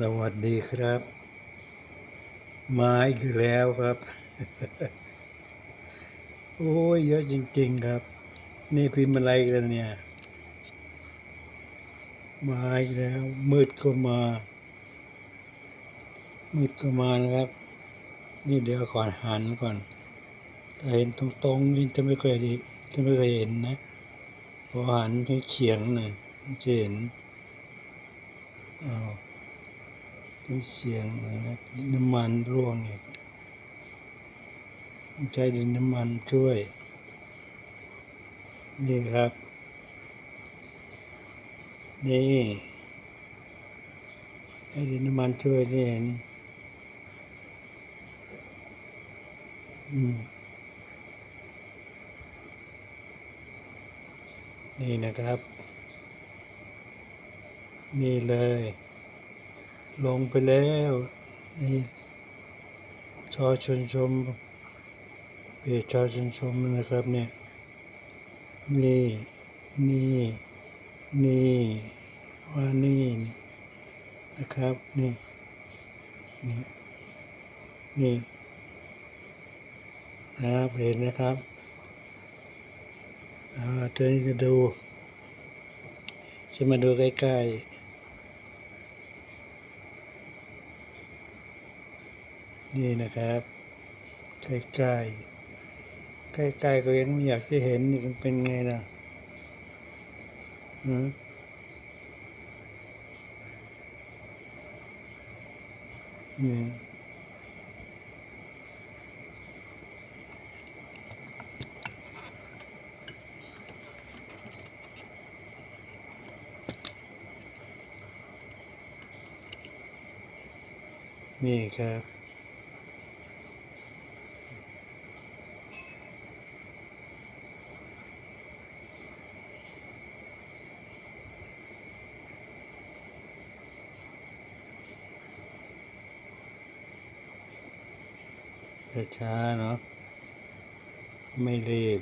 สวัสดีครับ มาอีกแล้วครับ โอ้ยเยอะจริง ๆครับ นี่พิมพ์อะไรกันเนี่ย มาอีกแล้ว มืดก็มา มืดก็มานะครับ นี่เดี๋ยวก่อนหันก่อนถ้าเห็นตรงๆนี่จะไม่เคยดีจะไม่เคยเห็นนะพอหันเฉียงๆหน่อยจะเห็นอ้าว เสียงเลยนะน้ำมันร่วงอีกต้องใช้ดินน้ำมันช่วย นี่ครับ นี่ให้ดินน้ำมันช่วยได้เห็นอืมนี่นะครับ นี่เลย ลงไปแล้วนี่ชอชนชมเพจชอชนชมนะครับเนี่ยนี่นี่นี่ว่านี่นี่นะครับนี่นี่นี่นะครับเห็นนะครับอ่าเธอนี้จะดูจะมาดูใกล้ๆ นี่นะครับ ใกล้ๆใกล้ๆก็ยังไม่อยากจะเห็นนี่มันเป็นไงล่ะอืมอืมนี่ครับ ช้าๆเนาะไม่รีบ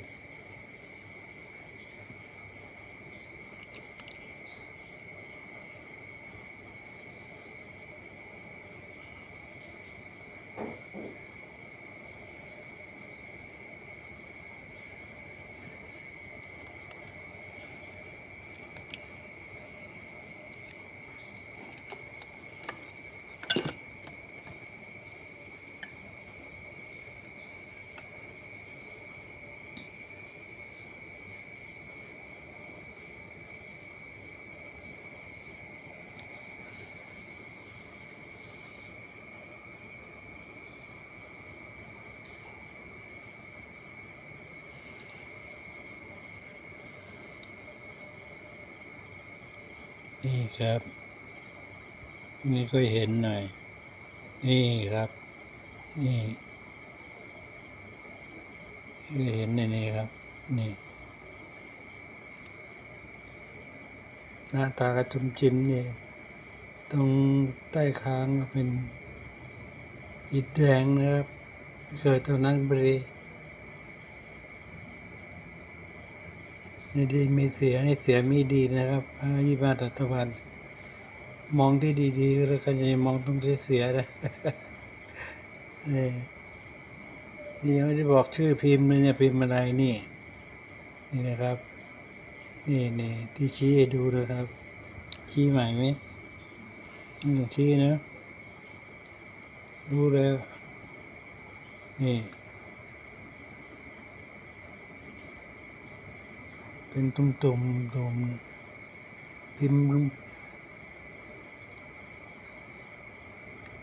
นี่ครับ นี่ก็เห็นหน่อย นี่ครับ นี่ก็เห็นในนี้ครับ นี่ หน้าตากระจุมจิ้มนี่ตรงใต้คางเป็นอิฐแดงนะครับ เกิดตรงนั้นพอ นี่ดีมีเสียนี่เสียมีดีนะครับยี่บาตัตวัน มองที่ดีๆแล้วกันอย่ามองตรงที่เสียนะนี่นี่ยังไม่ได้บอกชื่อพิมพ์เลยเนี่ยพิมพ์อะไรนี่ นี่นะครับ นี่นี่ที่ชี้ให้ดูนะครับ ชี้ใหม่ไหมอืมชี้นะรู้แล้วนี่ เป็นตุ่มๆตุ่มตุมพิมพ์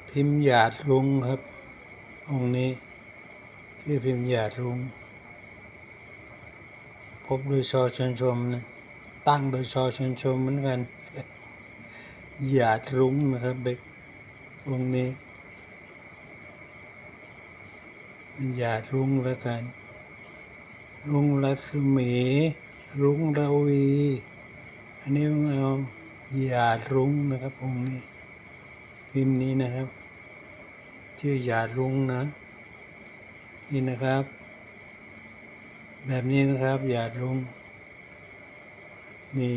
พิมพ์หยาดลุงครับ องค์นี้ที่พิมพ์หยาดลุง พบโดยชอชนชมนะตั้งโดยชอชนชมเหมือนกันหยาดรุงนะครับเบ็กองค์นี้หยาดรุงแล้วกันรุ้งรัศมี รุ้งราวี อันนี้เอาหยาดรุ้งนะครับองค์นี้พิมพ์นี้นะครับ ชื่อหยาดรุ้งนะ นี่นะครับ แบบนี้นะครับหยาดรุ้งนี่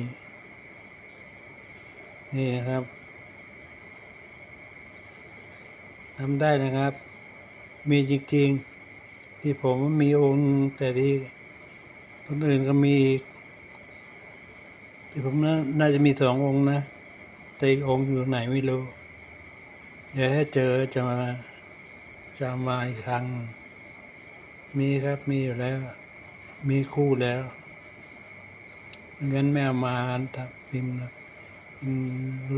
นี่นะครับทำได้นะครับ มีจริงๆ ที่ผมมีองค์แต่ที่ คนอื่นก็มีอีกที่ผมน่าน่าจะมีสององค์นะ แต่อีกองค์อยู่ไหนไม่รู้ เดี๋ยวถ้าเจอจะมาจะมาอีกครั้ง มีครับมีอยู่แล้ว มีคู่แล้วงั้นไม่เอามาทับพิมพ์นะ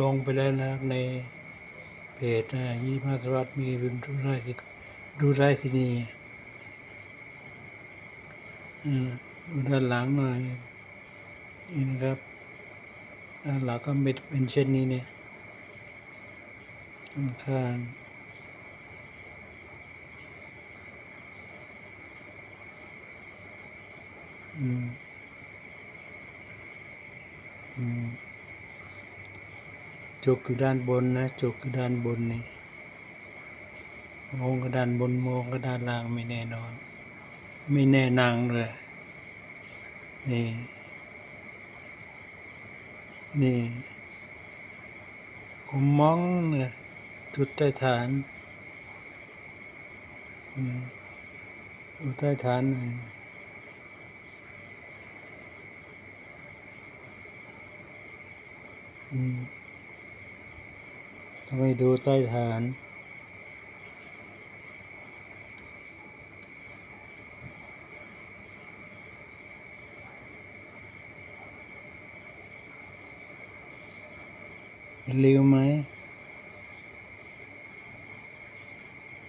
ลงไปแล้วนะครับในเพจนะยี่มาสวัสดมีรุนดูไรสิดูไรสินีอืม ดูด้านหลังหน่อยนี่นะครับด้านหลังก็เป็นเป็นเช่นนี้เนี่ยข้างอืมอืมจกอยู่ด้านบนนะจกอยู่ด้านบนนี่มองก็ด้านบนมองก็ด้านล่างไม่แน่นอน ไม่แน่นางเลย นี่ นี่ผมมองเนี่ยจุดใต้ฐานอืมอยู่ใต้ฐานนี่อืมต้องไปดูใต้ฐาน เร็วไหม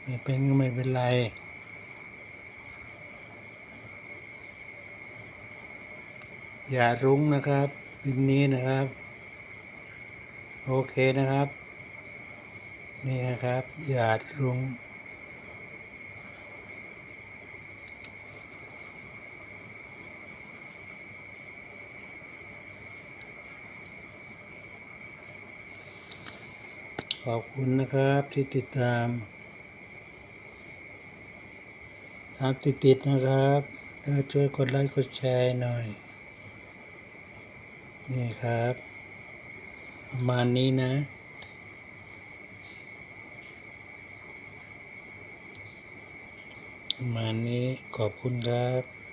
ไม่เป็นก็ไม่เป็นไร อย่ารุ้งนะครับพิมนี้นะครับ โอเคนะครับ นี่นะครับ อย่ารุ้ง ขอบคุณนะครับที่ติดตามตามติดๆนะครับแล้วช่วยกดไลค์กดแชร์หน่อย นี่ครับ ประมาณนี้นะ ประมาณนี้ขอบคุณครับ